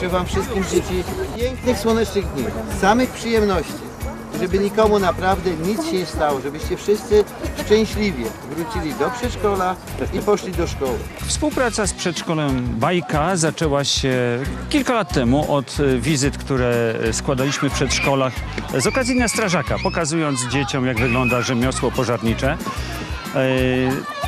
Życzę Wam wszystkim dzieci pięknych, słonecznych dni, samych przyjemności. Żeby nikomu naprawdę nic się nie stało, żebyście wszyscy szczęśliwie wrócili do przedszkola i poszli do szkoły. Współpraca z przedszkolem Bajka zaczęła się kilka lat temu od e, wizyt, które e, składaliśmy w przedszkolach z okazji Dnia Strażaka, pokazując dzieciom, jak wygląda rzemiosło pożarnicze.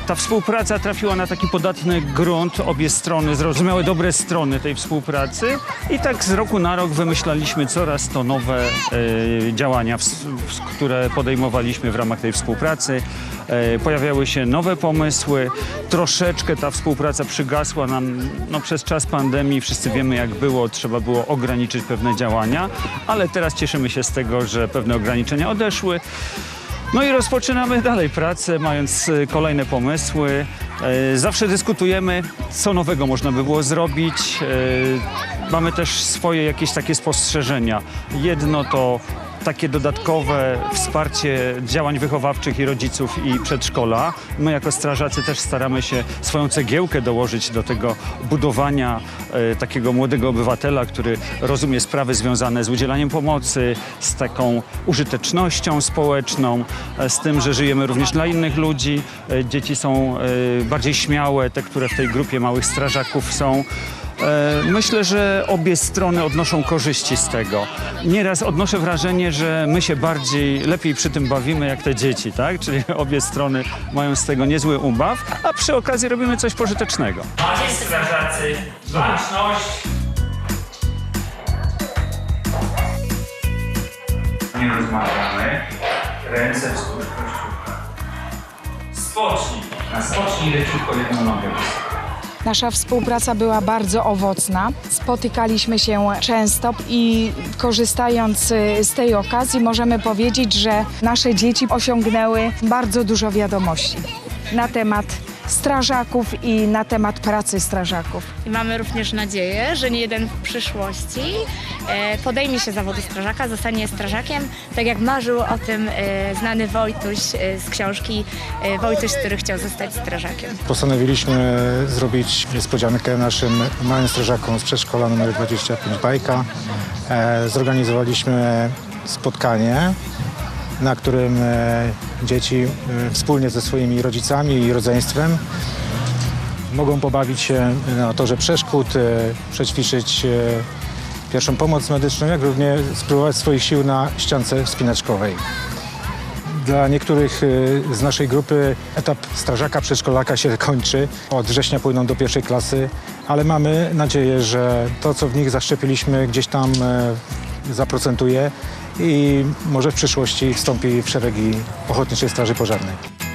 Ta współpraca trafiła na taki podatny grunt. Obie strony zrozumiały dobre strony tej współpracy i tak z roku na rok wymyślaliśmy coraz to nowe e, działania, w, w, które podejmowaliśmy w ramach tej współpracy. E, Pojawiały się nowe pomysły. Troszeczkę ta współpraca przygasła nam no, przez czas pandemii. Wszyscy wiemy, jak było. Trzeba było ograniczyć pewne działania, ale teraz cieszymy się z tego, że pewne ograniczenia odeszły. No i rozpoczynamy dalej pracę, mając e, kolejne pomysły. E, Zawsze dyskutujemy, co nowego można by było zrobić. E, Mamy też swoje jakieś takie spostrzeżenia. Jedno to takie dodatkowe wsparcie działań wychowawczych i rodziców i przedszkola. My jako strażacy też staramy się swoją cegiełkę dołożyć do tego budowania e, takiego młodego obywatela, który rozumie sprawy związane z udzielaniem pomocy, z taką użytecznością społeczną, e, z tym, że żyjemy również dla innych ludzi. E, dzieci są e, bardziej śmiałe, te, które w tej grupie małych strażaków są. E, Myślę, że obie strony odnoszą korzyści z tego. Nieraz odnoszę wrażenie, że my się bardziej, lepiej przy tym bawimy jak te dzieci, tak? Czyli obie strony mają z tego niezły ubaw, a przy okazji robimy coś pożytecznego. Macie strażacy, baczność. Nie rozmawiamy. Ręce wzdłuż kościółka. Spocznij. Na spocznij leciutko jedną nogę. Nasza współpraca była bardzo owocna. Spotykaliśmy się często i korzystając y, z tej okazji możemy powiedzieć, że nasze dzieci osiągnęły bardzo dużo wiadomości na temat strażaków i na temat pracy strażaków. I mamy również nadzieję, że nie jeden w przyszłości e, podejmie się zawodu strażaka, zostanie strażakiem, tak jak marzył o tym e, znany Wojtuś e, z książki e, Wojtuś, który chciał zostać strażakiem. Postanowiliśmy zrobić niespodziankę naszym małym strażakom z przedszkola nr 25 Bajka. E, Zorganizowaliśmy spotkanie, na którym e, dzieci e, wspólnie ze swoimi rodzicami i rodzeństwem mogą pobawić się na torze przeszkód, e, przećwiczyć e, pierwszą pomoc medyczną, jak również spróbować swoich sił na ściance wspinaczkowej. Dla niektórych z naszej grupy etap strażaka przedszkolaka się kończy. Od września pójdą do pierwszej klasy, ale mamy nadzieję, że to, co w nich zaszczepiliśmy, gdzieś tam e, zaprocentuje i może w przyszłości wstąpi w szeregi Ochotniczej Straży Pożarnej.